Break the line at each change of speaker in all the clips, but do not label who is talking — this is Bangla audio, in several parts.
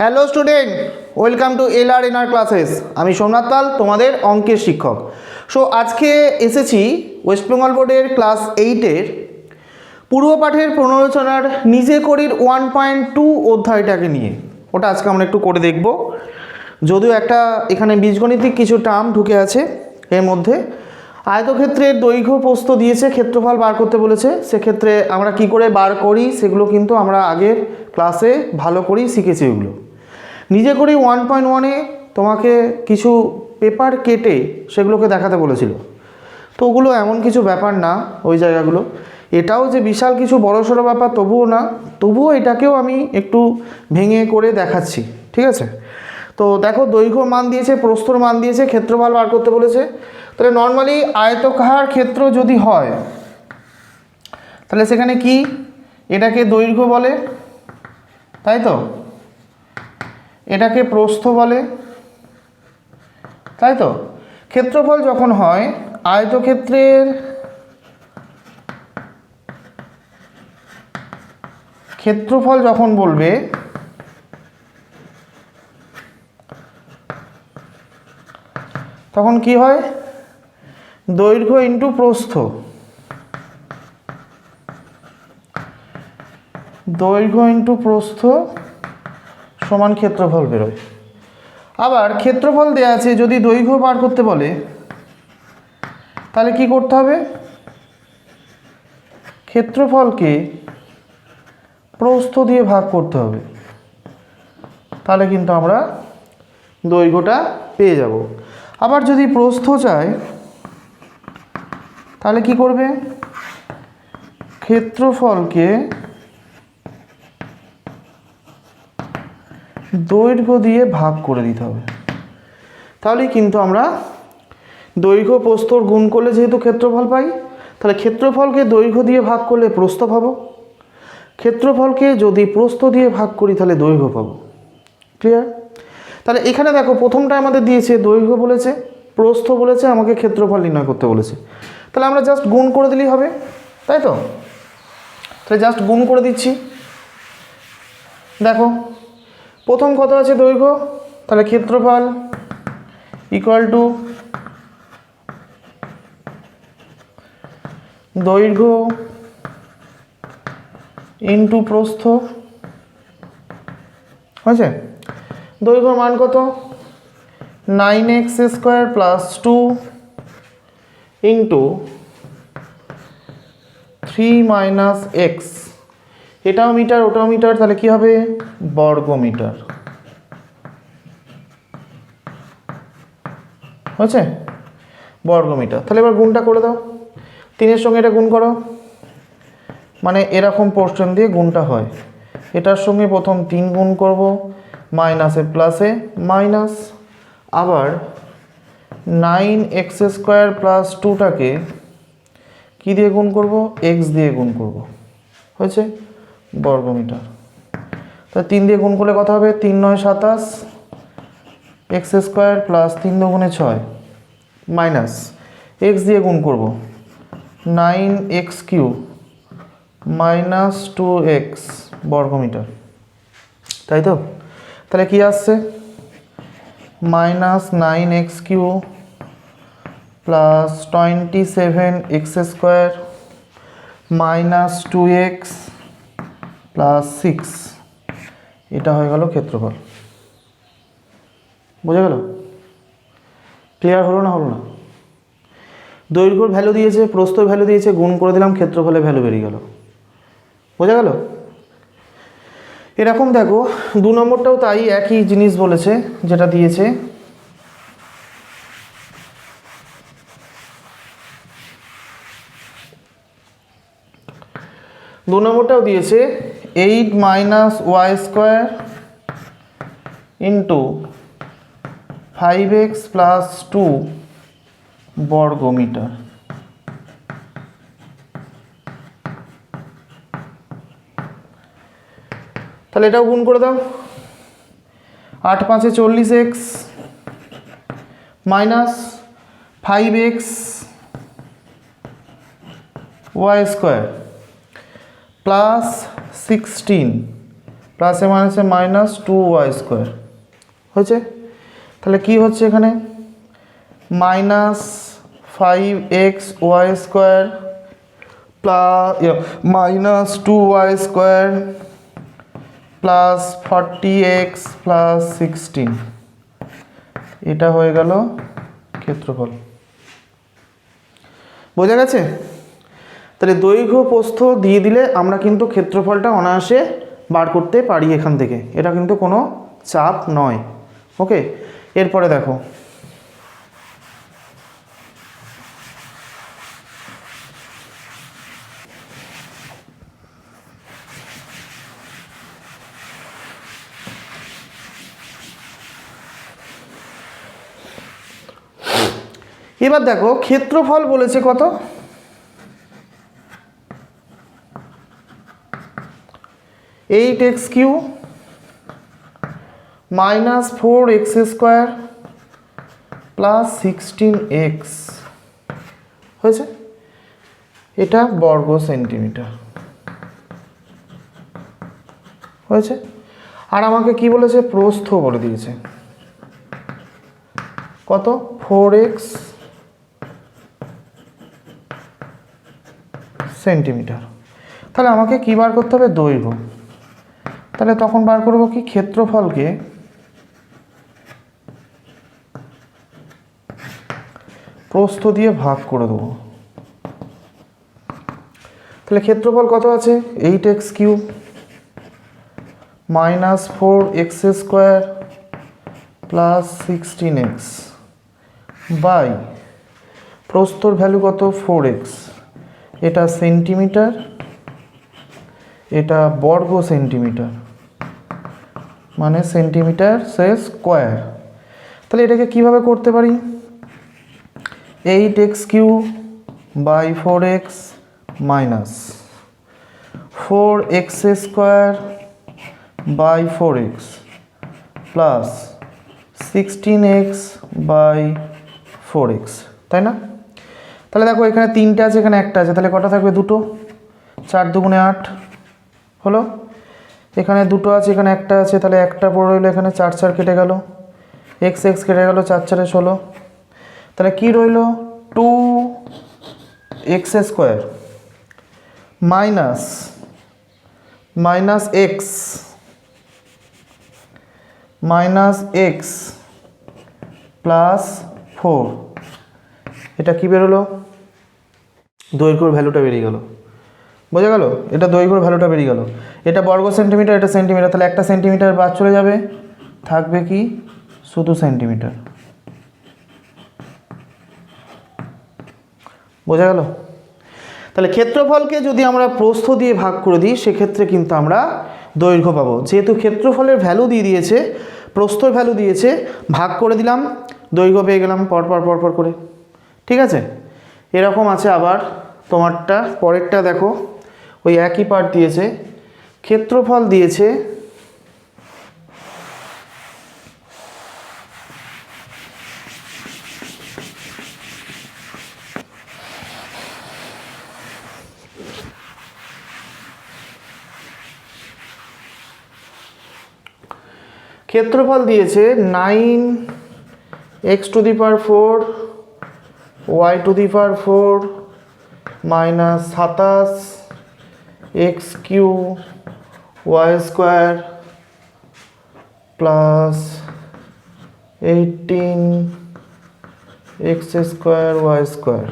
Hello student welcome to L R N R classes আমি সোমনাথ পাল, তোমাদের অঙ্কের শিক্ষক। সো আজকে এসেছি ওয়েস্ট বেঙ্গল বোর্ডের ক্লাস এইটের পূর্বপাঠের প্রণোচনার নিজে করির ওয়ান পয়েন্ট টু অধ্যায়টাকে নিয়ে। ওটা আজকে আমরা একটু করে দেখব। যদিও একটা এখানে বীজগণিতিক কিছু টার্ম ঢুকে আছে এর মধ্যে। আয়তক্ষেত্রের দৈর্ঘ্য প্রস্থ দিয়েছে, ক্ষেত্রফল বার করতে বলেছে। সেক্ষেত্রে আমরা কি করে বার করি, সেগুলো কিন্তু আমরা আগের ক্লাসে ভালো করেই শিখেছি ওগুলো নিজে করেই ওয়ান পয়েন্ট ওয়ানে তোমাকে কিছু পেপার কেটে সেগুলোকে দেখাতে বলেছিল। তো ওগুলো এমন কিছু ব্যাপার না ওই জায়গাগুলো। এটাও যে বিশাল কিছু বড়সড় ব্যাপার তবুও না, তবুও এটাকেও আমি একটু ভেঙে করে দেখাচ্ছি, ঠিক আছে? তো দেখো দৈর্ঘ্য মান দিয়েছে প্রস্তর মান দিয়েছে, ক্ষেত্রফল বার করতে বলেছে। তাহলে নর্মালি আয়তকার ক্ষেত্র যদি হয়, তাহলে সেখানে কি? এটাকে দৈর্ঘ্য বলে, তাই তো? এটাকে প্রস্থ বলে। তাই তো? ক্ষেত্রফল যখন হয়, আয়তক্ষেত্রের ক্ষেত্রফল যখন বলবে, তখন কি হয়? দৈর্ঘ্য ইন্টু প্রস্থ। দৈর্ঘ্য ইন্টু প্রস্থ সমান ক্ষেত্রফল বেরোয়। আবার ক্ষেত্রফল দেওয়া আছে যদি দৈর্ঘ্য বার করতে বলে, তাহলে কি করতে হবে? ক্ষেত্রফলকে প্রস্থ দিয়ে ভাগ করতে হবে। তাহলে কিন্তু আমরা দৈর্ঘ্যটা পেয়ে যাব। আবার যদি প্রস্থ চায় তাহলে কি করবে? ক্ষেত্রফলকে দৈর্ঘ্য দিয়ে ভাগ করে দিতে হবে। তাহলেই কিন্তু আমরা দৈর্ঘ্য প্রস্তর গুণ করলে যেহেতু ক্ষেত্রফল পাই, তাহলে ক্ষেত্রফলকে দৈর্ঘ্য দিয়ে ভাগ করলে প্রস্থ পাবো। ক্ষেত্রফলকে যদি প্রস্থ দিয়ে ভাগ করি, তাহলে দৈর্ঘ্য পাবো। ক্লিয়ার তাহলে এখানে দেখো, প্রথমটা আমাদের দিয়েছে, দৈর্ঘ্য বলেছে, প্রস্থ বলেছে, আমাকে ক্ষেত্রফল নির্ণয় করতে বলেছে। তাহলে আমরা জাস্ট গুণ করে দিলেই হবে, তাই তো? তাহলে জাস্ট গুণ করে দিচ্ছি। দেখো প্রথম কত আছে দৈর্ঘ্য, তাহলে ক্ষেত্রফল ইকুয়াল টু দৈর্ঘ্য ইন্টু প্রস্থ, হয়েছে? দৈর্ঘ্য মান কত? Nine x square plus two into three minus x এটাও মিটার ওটাও মিটার তাহলে কি হবে? বর্গ মিটার হয়েছে? বর্গ মিটার তাহলে এবার গুণটা করে দাও। তিনের সঙ্গে এটা গুণ করো। মানে এরকম পোর্শন দিয়ে গুণটা হয়। এটার সঙ্গে প্রথম তিন গুণ করব। মাইনাসে প্লাসে মাইনাস। আবার নাইন এক্স স্কোয়ার প্লাস টুটাকে কী দিয়ে গুণ করব? এক্স দিয়ে গুণ করব। হয়েছে? বর্গমিটার। তা তিন দিয়ে গুণ করলে কথা হবে? তিন নয় সাতাশ, এক্স স্কোয়ার প্লাস তিন দুগুণে ছয়, মাইনাস। এক্স দিয়ে গুণ করব, nine x cube minus two x বর্গমিটার। তাই তো? তাহলে কি আসছে? Minus nine x cube plus twenty seven x square, minus two x plus six এটা হয়ে গেল ক্ষেত্রফল। বোঝা গেল? ক্লিয়ার হলো না হলো না? দৈর্ঘ্যর ভ্যালু দিয়েছে, প্রস্থর ভ্যালু দিয়েছে, গুণ করে দিলাম, ক্ষেত্রফলের ভ্যালু বেরিয়ে গেল। বোঝা গেল? এরকম দেখো, দু নম্বরটাও তাই একই জিনিস বলেছে, যেটা দিয়েছে। দু নম্বরটাও দিয়েছে eight minus y square into five x plus two বর্গ মিটার তাহলে এটাও গুণ করে দাও। আট পাঁচে চল্লিশ x minus five x y square plus sixteen প্লাসে মাইনাসে মাইনাস টু ওয়াই স্কোয়ার হয়েছে? তাহলে কি হচ্ছে এখানে? Minus five x y square plus minus two y square plus forty x plus sixteen এটা হয়ে গেল ক্ষেত্রফল। বোঝা গেছে? তাহলে দৈর্ঘ্য প্রস্থ দিয়ে দিলে আমরা কিন্তু ক্ষেত্রফলটা অনায়াসে বার করতে পারি এখান থেকে। এটা কিন্তু কোনো চাপ নয়। ওকে? এরপরে দেখো। এবার দেখো, ক্ষেত্রফল বলেছে কত? Eight x cube minus four x square plus sixteen x. হয়েছে? এটা বর্গ সেন্টিমিটার। হয়েছে? আর আমাকে কি বলেছে? প্রস্থ বলে দিয়েছে। কত? Four x centimetre. তাহলে আমাকে কী বার করতে হবে? দৈর্ঘ্য। তাহলে তখন বার করব কি ক্ষেত্রফলকে? প্রস্থ দিয়ে ভাগ করে দেবো। তাহলে ক্ষেত্রফল কত আছে? Eight x cube minus four x square plus sixteen x by প্রস্তর ভ্যালু কত? Four x. এটা সেন্টিমিটার, এটা বর্গ সেন্টিমিটার। মানে সেন্টিমিটার সে স্কোয়ার। তাহলে এটাকে কীভাবে করতে পারি? Eight x cube by four x minus four x square by four x plus sixteen x by four x, তাই না? তাহলে দেখো এখানে তিনটে আছে, এখানে একটা আছে, তাহলে কটা থাকবে দুটো? চার দুগুণে আট হলো? এখানে দুটো আছে, এখানে একটা আছে, তাহলে একটা পড়ে রইল এখানে চার চার কেটে গেল। এক্স এক্স কেটে গেল চার চারে ষোলো। তাহলে কি রইল? Two x square minus minus x minus x plus four এটা কি বেরোলো? দৈর্ঘ্যর ভ্যালুটা বেরিয়ে গেল। বোঝা গেল? এটা দৈর্ঘ্যর ভ্যালুটা বেরিয়ে গেল। এটা বর্গ সেন্টিমিটার, এটা সেন্টিমিটার, তাহলে একটা সেন্টিমিটার বাদ চলে যাবে। থাকবে কি? শুধু সেন্টিমিটার। বোঝা গেল? তাহলে ক্ষেত্রফলকে যদি আমরা প্রস্থ দিয়ে ভাগ করে দিই, সেক্ষেত্রে কিন্তু আমরা দৈর্ঘ্য পাবো। যেহেতু ক্ষেত্রফলের ভ্যালু দিয়ে দিয়েছে, প্রস্থর ভ্যালু দিয়েছে, ভাগ করে দিলাম, দৈর্ঘ্য পেয়ে গেলাম, পরপর পরপর করে। ঠিক আছে? এরকম আছে আবার তোমারটা, পরেরটা দেখো, ওই একই পার্ট দিয়েছে। ক্ষেত্রফল দিয়েছে ক্ষেত্রফল দিয়েছে nine x to the power four, y to the power four, minus সাতাশ, x cube y square plus eighteen x square y square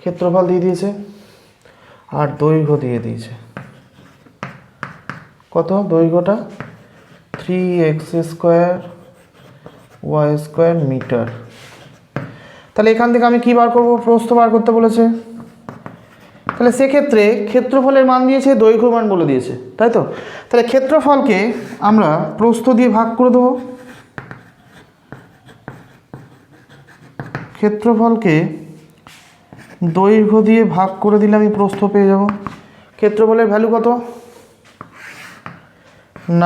ক্ষেত্রফল দিয়ে দিয়েছে আর দৈর্ঘ্য দিয়ে দিয়েছে। কত? দৈর্ঘ্যটা? Three x square y square metre তাহলে এখান থেকে আমি কি বার করব? প্রস্থ বার করতে বলেছে। তাহলে সেক্ষেত্রে ক্ষেত্রফলের মান দিয়েছে দৈর্ঘ্য মান বলে দিয়েছে, তাই তো? তাহলে ক্ষেত্রফলকে আমরা প্রস্থ দিয়ে ভাগ করে দেবো। ক্ষেত্রফলকে দৈর্ঘ্য দিয়ে ভাগ করে দিলে আমি প্রস্থ পেয়ে যাব। ক্ষেত্রফলের ভ্যালু কত?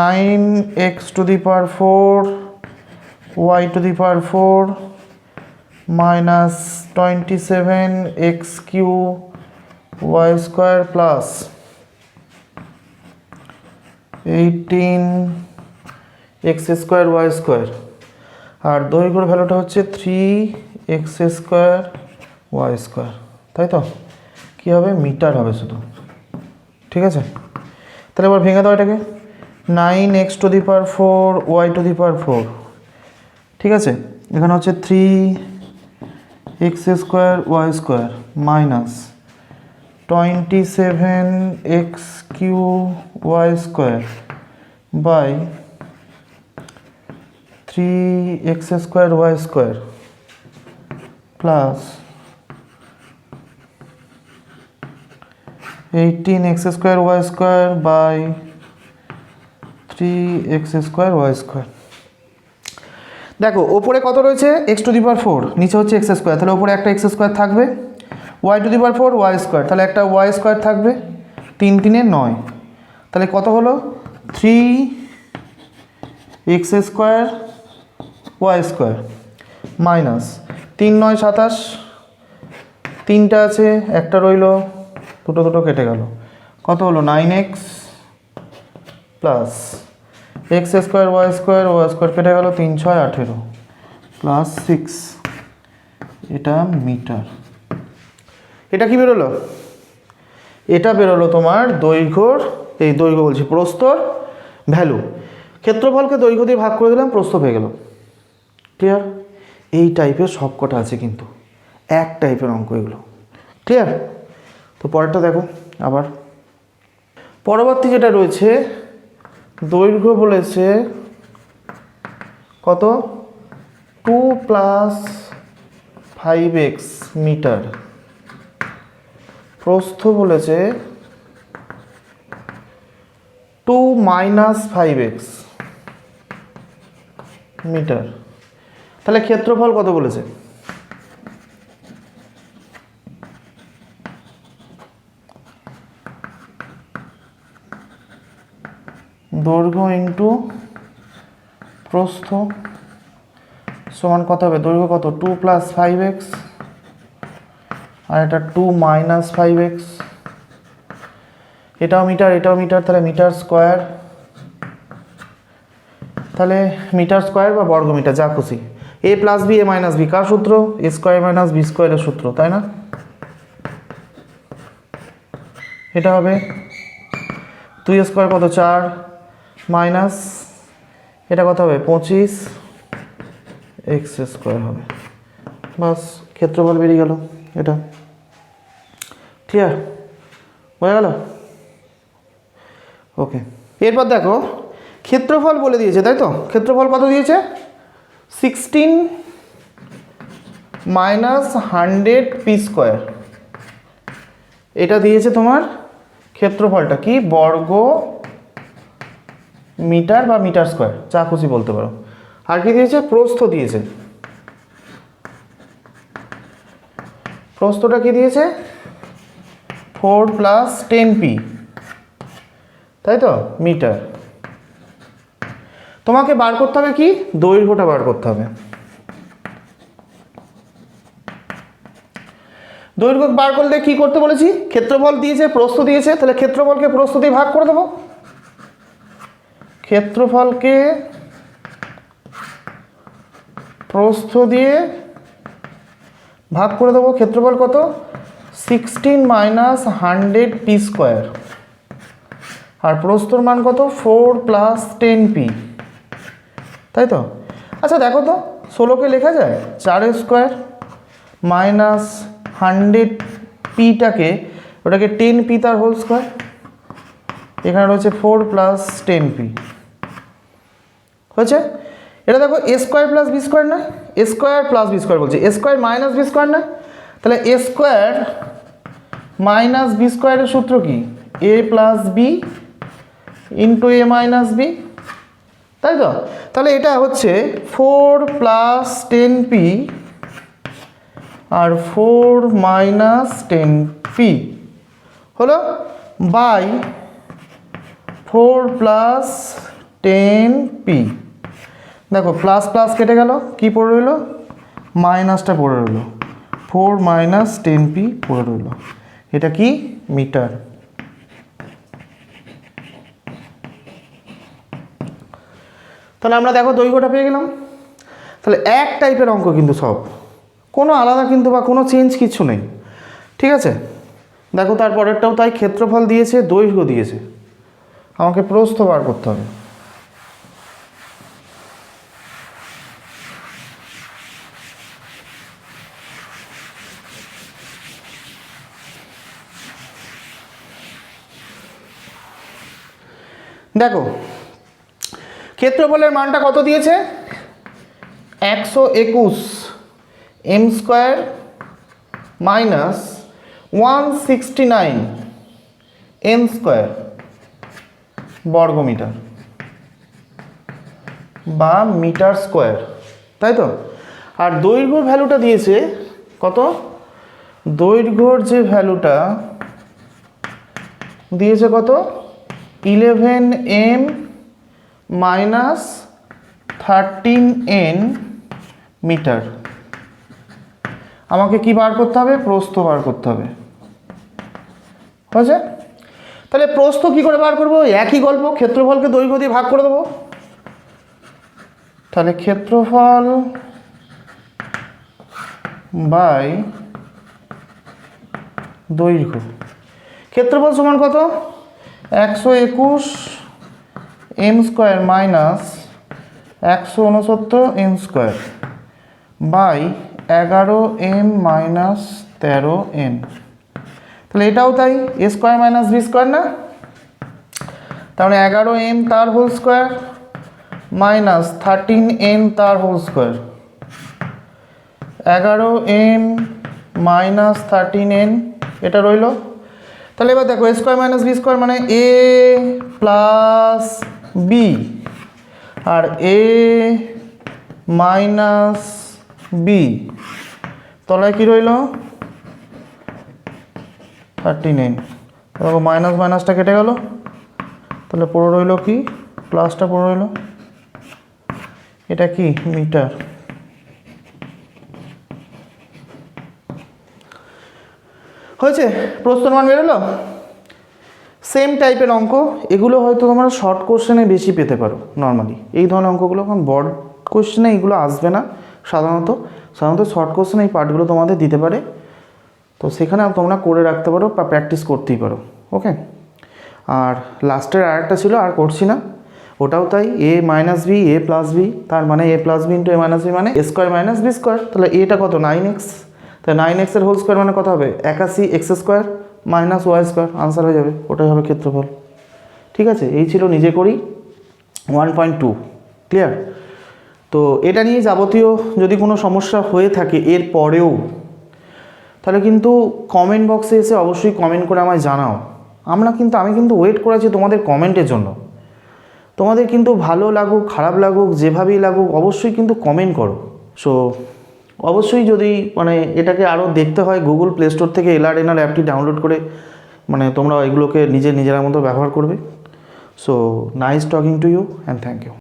Nine x to the power four y to the power four minus twenty seven x cube y square plus eighteen x square y square আর দৈর্ঘ্যর ভ্যালুটা হচ্ছে three x square y square তাই তো? কী হবে? মিটার হবে শুধু। ঠিক আছে? তাহলে এবার ভেঙে দাও এটাকে। Nine x to the power four y to the power four ঠিক আছে? এখানে হচ্ছে three x square, y square, minus twenty seven x cube y square by three x square, y square plus eighteen x square, y square by three x square, y square. দেখো, ওপরে কত রয়েছে? X to the power four নিচে হচ্ছে এক্স স্কোয়ার তাহলে ওপরে একটা এক্স স্কোয়ার থাকবে। Y to the power four y square তাহলে একটা ওয়াই স্কোয়ার থাকবে, তিন তিনে নয়। তাহলে কত হলো? Three x square y square minus তিন নয় সাতাশ, তিনটা আছে, একটা রইল, দুটো দুটো কেটে গেল। কত হলো? Nine x plus x square y square y square কেটে গেল তিন, ছয়, আঠেরো। প্লাস সিক্স, এটা মিটার। এটা কি বেরোলো? এটা বেরোলো তোমার দৈর্ঘ্যর, এই দৈর্ঘ্য বলছি প্রস্তর ভ্যালু। ক্ষেত্রফলকে দৈর্ঘ্য দিয়ে ভাগ করে দিলাম, প্রস্থ হয়ে গেল। ক্লিয়ার এই টাইপের সবকটা আছে কিন্তু। এক টাইপের অঙ্ক এগুলো। ক্লিয়ার তো পরেরটা দেখো আবার। পরবর্তী যেটা রয়েছে দৈর্ঘ্য বলেছে কত? Two plus five x metre. প্রস্থ বলেছে two minus five x metre. তাহলে ক্ষেত্রফল কত বলেছে? দৈর্ঘ্য ইন্টু প্রস্থ সমান কত হবে? দৈর্ঘ্য কত? টু প্লাস ফাইভ এক্স আর এটা টু মাইনাস ফাইভ এক্স এটাও মিটার এটাও মিটার, তাহলে মিটার স্কোয়ার তাহলে মিটার স্কোয়ার বা বর্গ মিটার, যা খুশি। A plus B A minus B কার সূত্র? এ স্কোয়ার মাইনাস বি স্কোয়ারের সূত্র, তাই না? এটা হবে দুই স্কোয়ার কত? চার। মাইনাস, এটা কত হবে? পঁচিশ এক্স স্কোয়ার হবে। বাস, ক্ষেত্রফল বেরিয়ে গেল এটা। ক্লিয়ার বোঝা গেল? ওকে এরপর দেখো, ক্ষেত্রফল বলে দিয়েছে, তাই তো? ক্ষেত্রফল কত দিয়েছে? Sixteen minus hundred P square এটা দিয়েছে তোমার ক্ষেত্রফলটা কি? বর্গ মিটার বা মিটার স্কোয়ার চা খুশি বলতে পারো। আর কি দিয়েছে? প্রস্থ দিয়েছে। প্রস্থটা কি দিয়েছে? Four plus ten P. তাই তো? মিটার। তোমাকে বার করতে হবে কি? দৈর্ঘ্যটা বার করতে হবে। দৈর্ঘ্য বার করলে কি করতে বলেছি? ক্ষেত্রফল দিয়েছে, প্রস্থ দিয়েছে, তাহলে ক্ষেত্রফলকে প্রস্থ দিয়ে ভাগ করে দেবো। ক্ষেত্রফলকে প্রস্থ দিয়ে ভাগ করে দেবো। ক্ষেত্রফল কত? Sixteen minus hundred P square. আর প্রস্তর মান কত? Four plus ten P. তাই তো? আচ্ছা দেখো তো, ষোলোকে লেখা যায় চারের স্কোয়ার মাইনাস হান্ড্রেড পিটাকে, ওটাকে টেন পি তার হোল স্কোয়ার। এখানে রয়েছে ফোর প্লাস টেন পি। হয়েছে? এটা দেখো A square plus B square না? A square plus B square বলছে। A square minus B square না? তাহলে এ স্কোয়ার মাইনাস বি স্কোয়ারের সূত্র কি? A plus B into A minus B তাই তো? তাহলে এটা হচ্ছে ফোর প্লাস টেন পি আর ফোর মাইনাস টেন পি হলো by four plus ten P দেখো প্লাস প্লাস কেটে গেল, কি পড়ে রইল? মাইনাসটা পড়ে রইল। ফোর মাইনাস টেন পি পড়ে রইল। এটা কি? মিটার তাহলে আমরা দেখো দৈর্ঘ্যটা পেয়ে গেলাম। তাহলে এক টাইপের অঙ্ক কিন্তু সব। কোনো আলাদা কিন্তু বা কোনো চেঞ্জ কিছু নেই। ঠিক আছে? দেখো তারপরেরটাও তাই ক্ষেত্রফল দিয়েছে, দৈর্ঘ্য দিয়েছে। আমাকে প্রস্থ বার করতে হবে। দেখো, ক্ষেত্রফলের মানটা কত দিয়েছে? একশো একুশ M square minus one sixty nine M square বর্গমিটার বা মিটার স্কোয়ার, তাই তো? আর দৈর্ঘ্য ভ্যালুটা দিয়েছে কত? দৈর্ঘ্যর যে ভ্যালুটা দিয়েছে কত? Eleven M minus thirteen N metre আমাকে কি বার করতে হবে? প্রস্থ বার করতে হবে। হয়েছে? তাহলে প্রস্থ কি করে বার করব? একই গল্প, ক্ষেত্রফলকে দৈর্ঘ্য দিয়ে ভাগ করে দেবো। তাহলে ক্ষেত্রফল বাই দৈর্ঘ্য। ক্ষেত্রফল সমান কত? একশো একুশ এম স্কোয়ার মাইনাস একশো উনসত্তর এম স্কোয়ার বাই এগারো এম মাইনাস তেরো এন। তাহলে এটাও তাই, A square minus B square না? তাহলে এগারো এম তার whole square minus thirteen N তার হোল স্কোয়ার। এগারো এম মাইনাস থার্টিন এন, এটা রইল তাহলে এবার দেখো A square minus B square মানে এ প্লাস বি আর এ মাইনাস বি তলায় কি রইল? থার্টি নাইন দেখো মাইনাস মাইনাসটা কেটে গেল। তাহলে পড়ে রইল কি? প্লাসটা পড়ে রইল। এটা কি? মিটার হয়েছে? প্রশ্ন মান বেরোলো? সেম টাইপের অঙ্ক, এগুলো হয়তো তোমরা শর্ট কোশ্চেনে বেশি পেতে পারো নর্মালি এই ধরনের অঙ্কগুলো কারণ বড় কোশ্চেনে এগুলো আসবে না, সাধারণত। সাধারণত শর্ট কোশ্চেনে এই পার্টগুলো তোমাদের দিতে পারে। তো সেখানে তোমরা করে রাখতে পারো বা প্র্যাকটিস করতেই পারো ওকে আর লাস্টের আর একটা ছিল, আর করছি না। ওটাও তাই A minus B A plus B তার মানে A plus B into A minus B মানে A square minus B square তাহলে এটা কত? নাইন এক্স তাহলে নাইন এক্সের হোল স্কোয়ার মানে কত হবে? একাশি x square minus y square answer হয়ে যাবে। ওটাই হবে ক্ষেত্রফল। ঠিক আছে? এই ছিল নিজে করি। ওয়ান পয়েন্ট টু ক্লিয়ার তো এটা নিয়ে যাবতীয় যদি কোনো সমস্যা হয়ে থাকে এর পরেও, তাহলে কিন্তু কমেন্ট বক্সে এসে অবশ্যই কমেন্ট করে আমায় জানাও। আমরা কিন্তু, আমি কিন্তু ওয়েট করেছি তোমাদের কমেন্টের জন্য। তোমাদের কিন্তু ভালো লাগুক, খারাপ লাগুক, যেভাবেই লাগুক, অবশ্যই কিন্তু কমেন্ট করো। সো অবশ্যই যদি মানে এটাকে আরও দেখতে হয় গুগল প্লে স্টোর থেকে এলআরএনআর অ্যাপটি ডাউনলোড করে মানে তোমরা এগুলোকে নিজের নিজেরা মতো ব্যবহার করবে। So nice talking to you and thank you